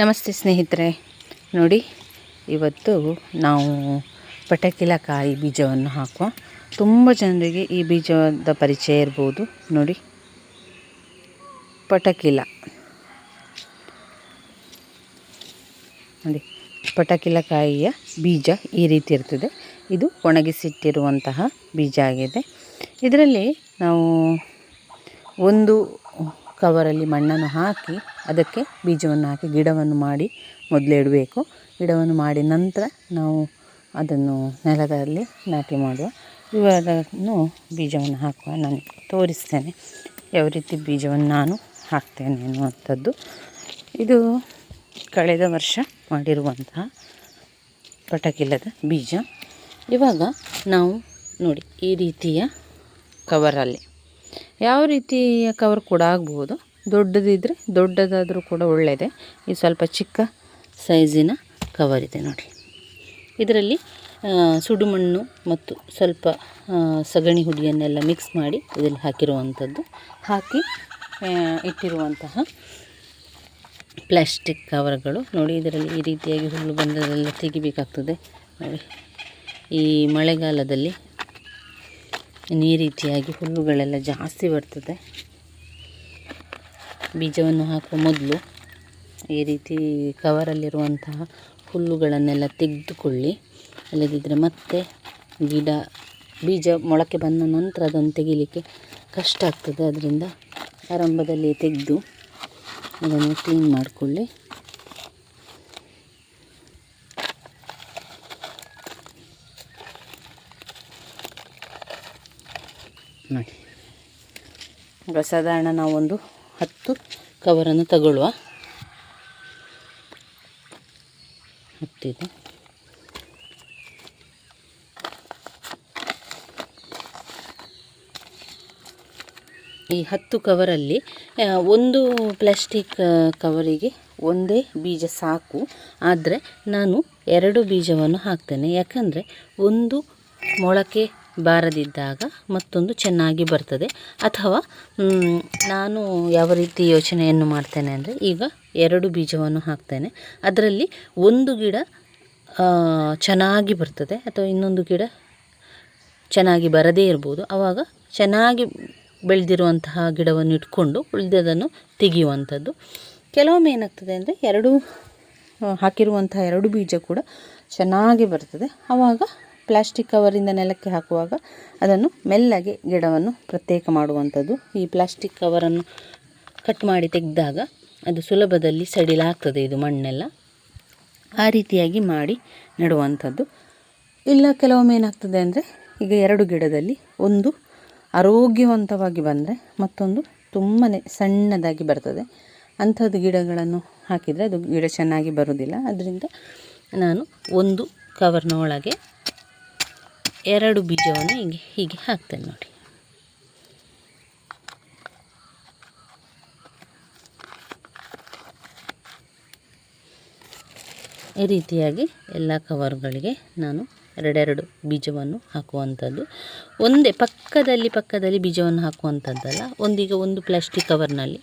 ನಮಸ್ತೆ ಸ್ನೇಹಿತರೆ. ನೋಡಿ, ಇವತ್ತು ನಾವು ಪಟಕಿಲಕಾಯಿ ಬೀಜವನ್ನು ಹಾಕುವ. ತುಂಬ ಜನರಿಗೆ ಈ ಬೀಜದ ಪರಿಚಯ ಇರ್ಬೋದು. ನೋಡಿ, ಪಟಕಿಲ. ನೋಡಿ ಪಟಕಿಲಕಾಯಿಯ ಬೀಜ ಈ ರೀತಿ ಇರ್ತದೆ. ಇದು ಒಣಗಿಸಿಟ್ಟಿರುವಂತಹ ಬೀಜ ಆಗಿದೆ. ಇದರಲ್ಲಿ ನಾವು ಒಂದು ಕವರಲ್ಲಿ ಮಣ್ಣನ್ನು ಹಾಕಿ ಅದಕ್ಕೆ ಬೀಜವನ್ನು ಹಾಕಿ ಗಿಡವನ್ನು ಮಾಡಿ ಮೊದಲೇ ಇಡಬೇಕು. ಗಿಡವನ್ನು ಮಾಡಿ ನಂತರ ನಾವು ಅದನ್ನು ನೆಲದಲ್ಲಿ ನಾಟಿ ಮಾಡುವ. ಇವಾಗನು ಬೀಜವನ್ನು ಹಾಕುವ ನಾನು ತೋರಿಸ್ತೇನೆ. ಯಾವ ರೀತಿ ಬೀಜವನ್ನು ನಾನು ಹಾಕ್ತೇನೆ ಅನ್ನುವಂಥದ್ದು ಇದು ಕಳೆದ ವರ್ಷ ಮಾಡಿರುವಂತಹ ಪಟಕಿಲ್ಲದ ಬೀಜ. ಇವಾಗ ನಾವು ನೋಡಿ ಈ ರೀತಿಯ ಕವರಲ್ಲಿ ಯಾವ ರೀತಿಯ ಕವರ್ ಕೂಡ ಆಗ್ಬೋದು. ದೊಡ್ಡದಿದ್ದರೆ ದೊಡ್ಡದಾದರೂ ಕೂಡ ಒಳ್ಳೆಯದೇ ಇದು ಸ್ವಲ್ಪ ಚಿಕ್ಕ ಸೈಜಿನ ಕವರ್ ಇದೆ ನೋಡಿ. ಇದರಲ್ಲಿ ಸುಡುಮಣ್ಣು ಮತ್ತು ಸ್ವಲ್ಪ ಸಗಣಿ ಹುಡಿಯನ್ನೆಲ್ಲ ಮಿಕ್ಸ್ ಮಾಡಿ ಇದರಲ್ಲಿ ಹಾಕಿರುವಂಥದ್ದು. ಹಾಕಿ ಇಟ್ಟಿರುವಂತಹ ಪ್ಲಾಸ್ಟಿಕ್ ಕವರ್ಗಳು ನೋಡಿ, ಇದರಲ್ಲಿ ಈ ರೀತಿಯಾಗಿ ಹುಲ್ಲು ಬಂದದೆಲ್ಲ ತೆಗಿಬೇಕಾಗ್ತದೆ. ನೋಡಿ, ಈ ಮಳೆಗಾಲದಲ್ಲಿ ಈ ರೀತಿಯಾಗಿ ಹುಲ್ಲುಗಳೆಲ್ಲ ಜಾಸ್ತಿ ಬರ್ತದೆ. ಬೀಜವನ್ನು ಹಾಕುವ ಮೊದಲು ಈ ರೀತಿ ಕವರಲ್ಲಿರುವಂತಹ ಹುಲ್ಲುಗಳನ್ನೆಲ್ಲ ತೆಗೆದುಕೊಳ್ಳಿ. ಇಲ್ಲದಿದ್ದರೆ ಮತ್ತೆ ಗಿಡ, ಬೀಜ ಮೊಳಕೆ ಬಂದ ನಂತರ ಅದನ್ನು ತೆಗೀಲಿಕ್ಕೆ ಕಷ್ಟ ಆಗ್ತದೆ. ಅದರಿಂದ ಆರಂಭದಲ್ಲಿ ತೆಗೆದು ಅದನ್ನು ಕ್ಲೀನ್ ಮಾಡಿಕೊಳ್ಳಿ. ಸಾಧಾರಣ ನಾವೊಂದು ಹತ್ತು ಕವರನ್ನು ತಗೊಳ್ಳುವ. ಹತ್ತಿದೆ. ಈ ಹತ್ತು ಕವರಲ್ಲಿ ಒಂದು ಪ್ಲಾಸ್ಟಿಕ್ ಕವರಿಗೆ ಒಂದೇ ಬೀಜ ಸಾಕು. ಆದರೆ ನಾನು ಎರಡು ಬೀಜವನ್ನು ಹಾಕ್ತೇನೆ. ಯಾಕಂದರೆ ಒಂದು ಮೊಳಕೆ ಬಾರದಿದ್ದಾಗ ಮತ್ತೊಂದು ಚೆನ್ನಾಗಿ ಬರ್ತದೆ. ಅಥವಾ ನಾನು ಯಾವ ರೀತಿ ಯೋಚನೆಯನ್ನು ಮಾಡ್ತೇನೆ ಅಂದರೆ, ಈಗ ಎರಡು ಬೀಜವನ್ನು ಹಾಕ್ತೇನೆ. ಅದರಲ್ಲಿ ಒಂದು ಗಿಡ ಚೆನ್ನಾಗಿ ಬರ್ತದೆ, ಅಥವಾ ಇನ್ನೊಂದು ಗಿಡ ಚೆನ್ನಾಗಿ ಬರದೇ ಇರ್ಬೋದು. ಆವಾಗ ಚೆನ್ನಾಗಿ ಬೆಳೆದಿರುವಂತಹ ಗಿಡವನ್ನು ಇಟ್ಕೊಂಡು ಉಳಿದದನ್ನು ತೆಗೆಯುವಂಥದ್ದು. ಕೆಲವೊಮ್ಮೆ ಏನಾಗ್ತದೆ ಅಂದರೆ, ಎರಡು, ಹಾಕಿರುವಂತಹ ಎರಡು ಬೀಜ ಕೂಡ ಚೆನ್ನಾಗಿ ಬರ್ತದೆ. ಆವಾಗ ಪ್ಲಾಸ್ಟಿಕ್ ಕವರಿಂದ ನೆಲಕ್ಕೆ ಹಾಕುವಾಗ ಅದನ್ನು ಮೆಲ್ಲಗೆ ಗಿಡವನ್ನು ಪ್ರತ್ಯೇಕ ಮಾಡುವಂಥದ್ದು. ಈ ಪ್ಲಾಸ್ಟಿಕ್ ಕವರನ್ನು ಕಟ್ ಮಾಡಿ ತೆಗೆದಾಗ ಅದು ಸುಲಭದಲ್ಲಿ ಸಡಿಲಾಗ್ತದೆ ಇದು ಮಣ್ಣೆಲ್ಲ. ಆ ರೀತಿಯಾಗಿ ಮಾಡಿ ನೆಡುವಂಥದ್ದು. ಇಲ್ಲ, ಕೆಲವೊಮ್ಮೆ ಏನಾಗ್ತದೆ ಅಂದರೆ ಈಗ ಎರಡು ಗಿಡದಲ್ಲಿ ಒಂದು ಆರೋಗ್ಯವಂತವಾಗಿ ಬಂದರೆ ಮತ್ತೊಂದು ತುಂಬಾ ಸಣ್ಣದಾಗಿ ಬರ್ತದೆ. ಅಂಥದ್ದು ಗಿಡಗಳನ್ನು ಹಾಕಿದರೆ ಅದು ಗಿಡ ಚೆನ್ನಾಗಿ ಬರುವುದಿಲ್ಲ. ಅದರಿಂದ ನಾನು ಒಂದು ಕವರ್ನ ಒಳಗೆ ಎರಡು ಬೀಜವನ್ನು ಹೀಗೆ ಹೀಗೆ ಹಾಕ್ತೇನೆ ನೋಡಿ. ಈ ರೀತಿಯಾಗಿ ಎಲ್ಲ ಕವರ್ಗಳಿಗೆ ನಾನು ಎರಡೆರಡು ಬೀಜವನ್ನು ಹಾಕುವಂಥದ್ದು. ಒಂದೇ ಪಕ್ಕದಲ್ಲಿ ಪಕ್ಕದಲ್ಲಿ ಬೀಜವನ್ನು ಹಾಕುವಂಥದ್ದಲ್ಲ, ಒಂದೀಗ ಒಂದು ಪ್ಲಾಸ್ಟಿಕ್ ಕವರ್ನಲ್ಲಿ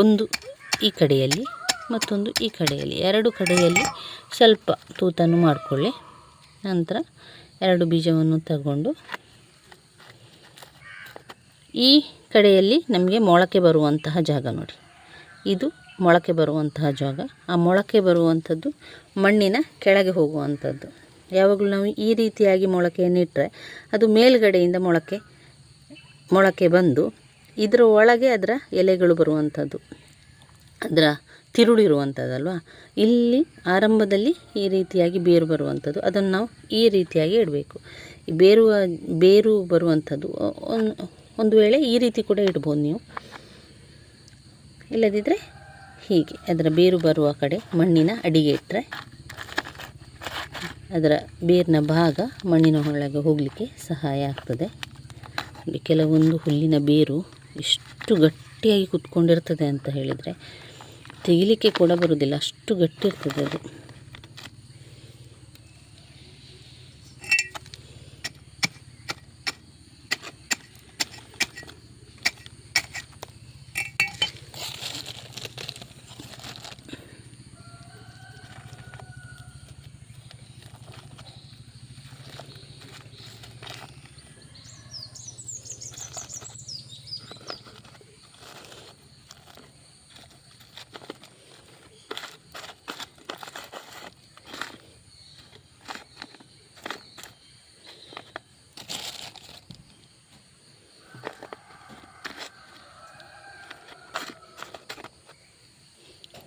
ಒಂದು ಈ ಕಡೆಯಲ್ಲಿ ಮತ್ತೊಂದು ಈ ಕಡೆಯಲ್ಲಿ, ಎರಡು ಕಡೆಯಲ್ಲಿ ಸ್ವಲ್ಪ ತೂತನ್ನು ಮಾಡಿಕೊಳ್ಳಿ. ನಂತರ ಎರಡು ಬೀಜವನ್ನು ತಗೊಂಡು ಈ ಕಡೆಯಲ್ಲಿ ನಮಗೆ ಮೊಳಕೆ ಬರುವಂತಹ ಜಾಗ ನೋಡಿ. ಇದು ಮೊಳಕೆ ಬರುವಂತಹ ಜಾಗ. ಆ ಮೊಳಕೆ ಬರುವಂಥದ್ದು ಮಣ್ಣಿನ ಕೆಳಗೆ ಹೋಗುವಂಥದ್ದು. ಯಾವಾಗಲೂ ನಾವು ಈ ರೀತಿಯಾಗಿ ಮೊಳಕೆಯನ್ನು ಇಟ್ಟರೆ ಅದು ಮೇಲುಗಡೆಯಿಂದ ಮೊಳಕೆ ಮೊಳಕೆ ಬಂದು ಇದರ ಒಳಗೆ ಅದರ ಎಲೆಗಳು ಬರುವಂಥದ್ದು. ಅದರ ತಿರುಳಿರುವಂಥದ್ದಲ್ವ ಇಲ್ಲಿ ಆರಂಭದಲ್ಲಿ ಈ ರೀತಿಯಾಗಿ ಬೇರು ಬರುವಂಥದ್ದು. ಅದನ್ನು ನಾವು ಈ ರೀತಿಯಾಗಿ ಇಡಬೇಕು. ಬೇರು ಬೇರು ಬರುವಂಥದ್ದು ಒಂದು ವೇಳೆ ಈ ರೀತಿ ಕೂಡ ಇಡ್ಬೋದು ನೀವು. ಇಲ್ಲದಿದ್ದರೆ ಹೀಗೆ. ಅದರ ಬೇರು ಬರುವ ಕಡೆ ಮಣ್ಣಿನ ಅಡಿಗೆ ಇಟ್ಟರೆ ಅದರ ಬೇರಿನ ಭಾಗ ಮಣ್ಣಿನ ಒಳಗೆ ಹೋಗಲಿಕ್ಕೆ ಸಹಾಯ ಆಗ್ತದೆ. ಕೆಲವೊಂದು ಹುಲ್ಲಿನ ಬೇರು ಎಷ್ಟು ಗಟ್ಟಿಯಾಗಿ ಕುತ್ಕೊಂಡಿರ್ತದೆ ಅಂತ ಹೇಳಿದರೆ ತೆಗಿಲಿಕ್ಕೆ ಕೂಡ ಬರುವುದಿಲ್ಲ. ಅಷ್ಟು ಗಟ್ಟಿ ಇರ್ತದೆ ಅದು.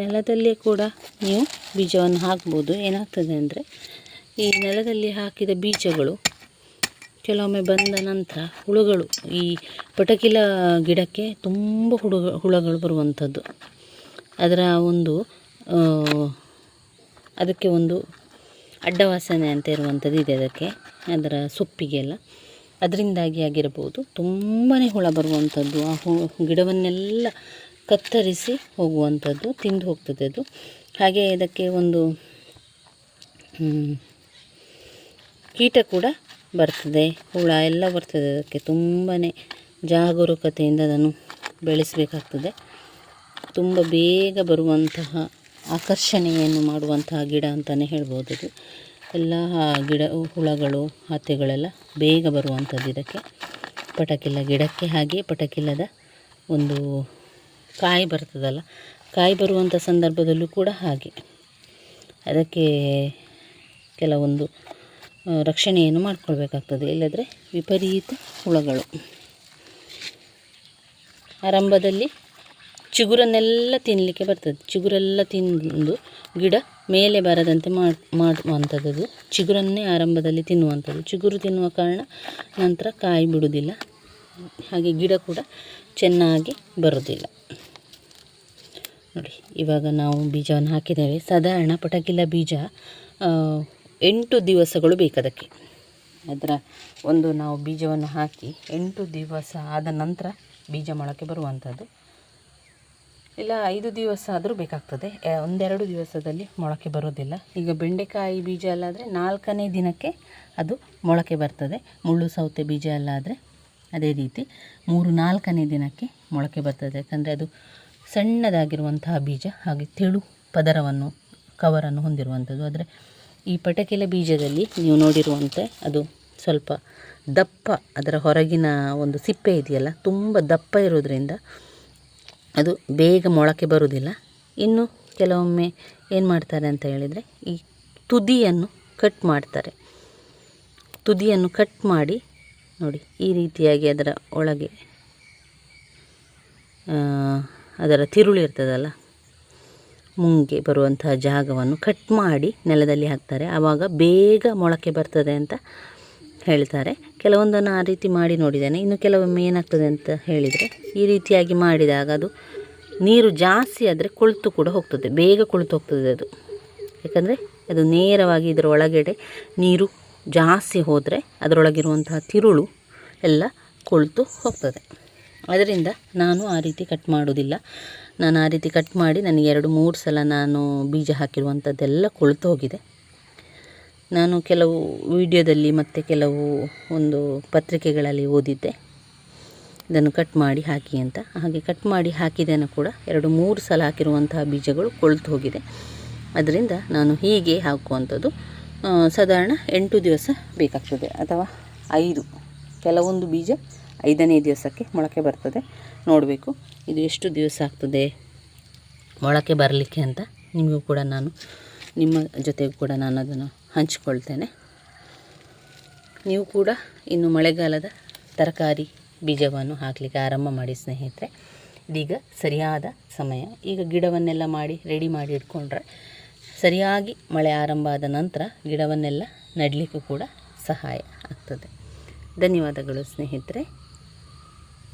ನೆಲದಲ್ಲೇ ಕೂಡ ನೀವು ಬೀಜವನ್ನು ಹಾಕ್ಬೋದು. ಏನಾಗ್ತದೆ ಅಂದರೆ ಈ ನೆಲದಲ್ಲಿ ಹಾಕಿದ ಬೀಜಗಳು ಕೆಲವೊಮ್ಮೆ ಬಂದ ನಂತರ ಹುಳುಗಳು, ಈ ಪಟಕಿಲ ಗಿಡಕ್ಕೆ ತುಂಬ ಹುಳು ಹುಳುಗಳು ಬರುವಂಥದ್ದು. ಅದರ ಒಂದು ಅದಕ್ಕೆ ಒಂದು ಅಡ್ಡವಾಸನೆ ಅಂತ ಇರುವಂಥದ್ದು ಇದೆ ಅದಕ್ಕೆ, ಅದರ ಸೊಪ್ಪಿಗೆಲ್ಲ. ಅದರಿಂದಾಗಿ ಆಗಿರ್ಬೋದು ತುಂಬಾ ಹುಳ ಬರುವಂಥದ್ದು. ಆ ಹು, ಗಿಡವನ್ನೆಲ್ಲ ಕತ್ತರಿಸಿ ಹೋಗುವಂಥದ್ದು, ತಿಂದು ಹೋಗ್ತದೆ ಅದು ಹಾಗೆ ಇದಕ್ಕೆ ಒಂದು ಕೀಟ ಕೂಡ ಬರ್ತದೆ. ಹುಳ ಎಲ್ಲ ಬರ್ತದೆ ಅದಕ್ಕೆ. ತುಂಬಾ ಜಾಗರೂಕತೆಯಿಂದ ಅದನ್ನು ಬೆಳೆಸಬೇಕಾಗ್ತದೆ. ತುಂಬ ಬೇಗ ಬರುವಂತಹ ಆಕರ್ಷಣೆಯನ್ನು ಮಾಡುವಂತಹ ಗಿಡ ಅಂತಲೇ ಹೇಳ್ಬೋದು ಅದು. ಎಲ್ಲ ಗಿಡ, ಹುಳಗಳು ಹತ್ತೆಗಳೆಲ್ಲ ಬೇಗ ಬರುವಂಥದ್ದು ಇದಕ್ಕೆ. ಪಟಕಿಲ್ಲ ಗಿಡಕ್ಕೆ ಹಾಗೆ ಪಟಕಿಲ್ಲದ ಒಂದು ಕಾಯಿ ಬರ್ತದಲ್ಲ, ಕಾಯಿ ಬರುವಂಥ ಸಂದರ್ಭದಲ್ಲೂ ಕೂಡ ಹಾಗೆ. ಅದಕ್ಕೆ ಕೆಲವೊಂದು ರಕ್ಷಣೆಯನ್ನು ಮಾಡಿಕೊಳ್ಬೇಕಾಗ್ತದೆ. ಇಲ್ಲದ್ರೆ ವಿಪರೀತ ಹುಳಗಳು. ಆರಂಭದಲ್ಲಿ ಚಿಗುರನ್ನೆಲ್ಲ ತಿನ್ನಲಿಕ್ಕೆ ಬರ್ತದೆ. ಚಿಗುರೆಲ್ಲ ತಿಂದು ಗಿಡ ಮೇಲೆ ಬರದಂತೆ ಮಾಡಿ ಮಾಡುವಂಥದ್ದು ಚಿಗುರನ್ನೇ ಆರಂಭದಲ್ಲಿ ತಿನ್ನುವಂಥದ್ದು ಚಿಗುರು ತಿನ್ನುವ ಕಾರಣ ನಂತರ ಕಾಯಿ ಬಿಡುವುದಿಲ್ಲ. ಹಾಗೆ ಗಿಡ ಕೂಡ ಚೆನ್ನಾಗಿ ಬರೋದಿಲ್ಲ ನೋಡಿ, ಇವಾಗ ನಾವು ಬೀಜವನ್ನು ಹಾಕಿದ್ದೇವೆ. ಸಾಧಾರಣ ಪಟಕಿಲ್ಲ ಬೀಜ ಎಂಟು ದಿವಸಗಳು ಬೇಕದಕ್ಕೆ ಅದರ ಒಂದು ನಾವು ಬೀಜವನ್ನು ಹಾಕಿ ಎಂಟು ದಿವಸ ಆದ ನಂತರ ಬೀಜ ಮೊಳಕೆ ಬರುವಂಥದ್ದು. ಇಲ್ಲ, ಐದು ದಿವಸ ಆದರೂ ಬೇಕಾಗ್ತದೆ. ಒಂದೆರಡು ದಿವಸದಲ್ಲಿ ಮೊಳಕೆ ಬರೋದಿಲ್ಲ. ಈಗ ಬೆಂಡೆಕಾಯಿ ಬೀಜ ಅಲ್ಲಾದರೆ ನಾಲ್ಕನೇ ದಿನಕ್ಕೆ ಅದು ಮೊಳಕೆ ಬರ್ತದೆ. ಮುಳ್ಳು ಸೌತೆ ಬೀಜ ಅಲ್ಲಾದರೆ ಅದೇ ರೀತಿ ಮೂರು ನಾಲ್ಕನೇ ದಿನಕ್ಕೆ ಮೊಳಕೆ ಬರ್ತದೆ. ಯಾಕಂದರೆ ಅದು ಸಣ್ಣದಾಗಿರುವಂತಹ ಬೀಜ ಹಾಗೆ ತೆಳು ಪದರವನ್ನು, ಕವರನ್ನು ಹೊಂದಿರುವಂಥದ್ದು. ಆದರೆ ಈ ಪಟಕೆಲ ಬೀಜದಲ್ಲಿ ನೀವು ನೋಡಿರುವಂತೆ ಅದು ಸ್ವಲ್ಪ ದಪ್ಪ, ಅದರ ಹೊರಗಿನ ಒಂದು ಸಿಪ್ಪೆ ಇದೆಯಲ್ಲ, ತುಂಬ ದಪ್ಪ ಇರೋದ್ರಿಂದ ಅದು ಬೇಗ ಮೊಳಕೆ ಬರುವುದಿಲ್ಲ. ಇನ್ನು ಕೆಲವೊಮ್ಮೆ ಏನು ಮಾಡ್ತಾರೆ ಅಂತ ಹೇಳಿದರೆ ಈ ತುದಿಯನ್ನು ಕಟ್ ಮಾಡ್ತಾರೆ. ತುದಿಯನ್ನು ಕಟ್ ಮಾಡಿ, ನೋಡಿ ಈ ರೀತಿಯಾಗಿ ಅದರ ಒಳಗೆ ಅದರ ತಿರುಳು ಇರ್ತದಲ್ಲ? ಮುಂಗೆ ಬರುವಂತಹ ಜಾಗವನ್ನು ಕಟ್ ಮಾಡಿ ನೆಲದಲ್ಲಿ ಹಾಕ್ತಾರೆ. ಆವಾಗ ಬೇಗ ಮೊಳಕೆ ಬರ್ತದೆ ಅಂತ ಹೇಳ್ತಾರೆ. ಕೆಲವೊಂದನ್ನು ಆ ರೀತಿ ಮಾಡಿ ನೋಡಿದ್ದೇನೆ. ಇನ್ನು ಕೆಲವೊಮ್ಮೆ ಏನಾಗ್ತದೆ ಅಂತ ಹೇಳಿದರೆ, ಈ ರೀತಿಯಾಗಿ ಮಾಡಿದಾಗ ಅದು ನೀರು ಜಾಸ್ತಿ ಆದರೆ ಕುಳಿತು ಕೂಡ ಹೋಗ್ತದೆ. ಬೇಗ ಕುಳಿತು ಹೋಗ್ತದೆ ಅದು. ಯಾಕಂದರೆ ಅದು ನೇರವಾಗಿ ಇದರ ಒಳಗಡೆ ನೀರು ಜಾಸ್ತಿ ಹೋದರೆ ಅದರೊಳಗಿರುವಂತಹ ತಿರುಳು ಎಲ್ಲ ಕುಳಿತು ಹೋಗ್ತದೆ. ಅದರಿಂದ ನಾನು ಆ ರೀತಿ ಕಟ್ ಮಾಡೋದಿಲ್ಲ ನಾನು ಆ ರೀತಿ ಕಟ್ ಮಾಡಿ ನನಗೆ ಎರಡು, ಮೂರು ಸಲ ನಾನು ಬೀಜ ಹಾಕಿರುವಂಥದ್ದೆಲ್ಲ ಕೊಳ್ತು ಹೋಗಿದೆ ನಾನು ಕೆಲವು ವಿಡಿಯೋದಲ್ಲಿ ಮತ್ತು ಕೆಲವು ಒಂದು ಪತ್ರಿಕೆಗಳಲ್ಲಿ ಓದಿದ್ದೆ. ಇದನ್ನು ಕಟ್ ಮಾಡಿ ಹಾಕಿ ಅಂತ. ಹಾಗೆ ಕಟ್ ಮಾಡಿ ಹಾಕಿದ್ದೇನೆ ಕೂಡ ಎರಡು, ಮೂರು ಸಲ ಹಾಕಿರುವಂತಹ ಬೀಜಗಳು ಕೊಳ್ತು ಹೋಗಿದೆ ಅದರಿಂದ ನಾನು ಹೀಗೆ ಹಾಕುವಂಥದ್ದು ಸಾಧಾರಣ ಎಂಟು ದಿವಸ ಬೇಕಾಗ್ತದೆ. ಅಥವಾ ಐದು. ಕೆಲವೊಂದು ಬೀಜ ಐದನೇ ದಿವಸಕ್ಕೆ ಮೊಳಕೆ ಬರ್ತದೆ. ನೋಡಬೇಕು, ಇದು ಎಷ್ಟು ದಿವಸ ಆಗ್ತದೆ? ಮೊಳಕೆ ಬರಲಿಕ್ಕೆ ಅಂತ ನಿಮಗೂ ಕೂಡ ನಾನು, ನಿಮ್ಮ ಜೊತೆಗೂ ಕೂಡ ನಾನು ಅದನ್ನು ಹಂಚಿಕೊಳ್ತೇನೆ. ನೀವು ಕೂಡ ಇನ್ನು ಮಳೆಗಾಲದ ತರಕಾರಿ ಬೀಜವನ್ನು ಹಾಕಲಿಕ್ಕೆ ಆರಂಭ ಮಾಡಿ ಸ್ನೇಹಿತರೆ. ಇದೀಗ ಸರಿಯಾದ ಸಮಯ. ಈಗ ಗಿಡವನ್ನೆಲ್ಲ ಮಾಡಿ, ರೆಡಿ ಮಾಡಿ ಇಟ್ಕೊಂಡ್ರೆ ಸರಿಯಾಗಿ ಮಳೆ ಆರಂಭ ಆದ ನಂತರ ಗಿಡವನ್ನೆಲ್ಲ ನೆಡಲಿಕ್ಕೂ ಕೂಡ ಸಹಾಯ ಆಗ್ತದೆ. ಧನ್ಯವಾದಗಳು ಸ್ನೇಹಿತರೆ.